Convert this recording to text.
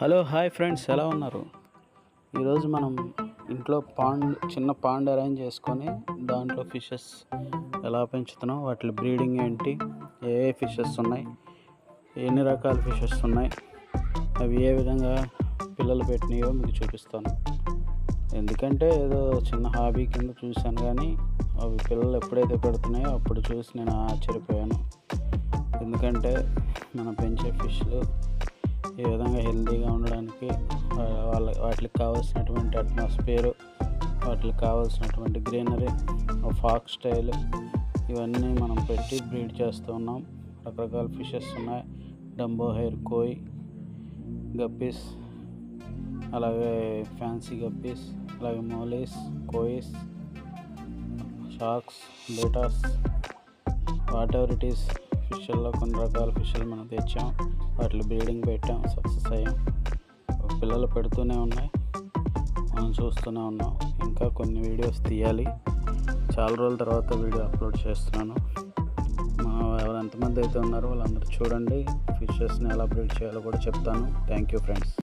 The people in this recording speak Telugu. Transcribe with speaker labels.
Speaker 1: హలో హాయ్ ఫ్రెండ్స్ ఎలా ఉన్నారు? ఈరోజు మనం ఇంట్లో పాండ్ చిన్న పాండ్ అరేంజ్ చేసుకొని దాంట్లో ఫిషెస్ ఎలా పెంచుతున్నాం వాటి బ్రీడింగ్ ఏంటి ఏ ఏ ఫిషెస్ ఉన్నాయి ఎన్ని రకాల ఫిషెస్ ఉన్నాయి అవి ఏ విధంగా పిల్లలు పెట్టినాయో మీకు చూపిస్తాను. ఎందుకంటే ఏదో చిన్న హాబీ కింద చూశాను కానీ అవి పిల్లలు ఎప్పుడైతే పెడుతున్నాయో అప్పుడు చూసి నేను ఆశ్చర్యపోయాను. ఎందుకంటే మనం పెంచే ఫిష్లు ఈ విధంగా హెల్తీగా ఉండడానికి వాళ్ళ వాటికి కావాల్సినటువంటి అట్మాస్ఫియర్ వాటికి కావాల్సినటువంటి గ్రీనరీ ఫాక్ స్టైల్ ఇవన్నీ మనం పెట్టి బ్రీడ్ చేస్తూ ఉన్నాం. రకరకాల ఫిషెస్ ఉన్నాయి. డంబో హెయిర్ కోయ్ గప్పీస్ అలాగే ఫ్యాన్సీ గప్పీస్ అలాగే mollies kois sharks bettas whatever it is. ఫిషల్లో కొన్ని రకాల ఫిష్లు మనం తెచ్చాం. వాటిలో బ్రీడింగ్ పెట్టాం సక్సెస్ అయ్యాం. పిల్లలు పెడుతూనే ఉన్నాయి. మనం చూస్తూనే ఉన్నాం. ఇంకా కొన్ని వీడియోస్ తీయాలి. చాలా రోజుల తర్వాత వీడియో అప్లోడ్ చేస్తున్నాను. మనం ఎవరు ఎంతమంది అయితే ఉన్నారో వాళ్ళందరూ చూడండి. ఫిషెస్ని ఎలా బ్రీడ్ చేయాలో కూడా చెప్తాను. Thank you friends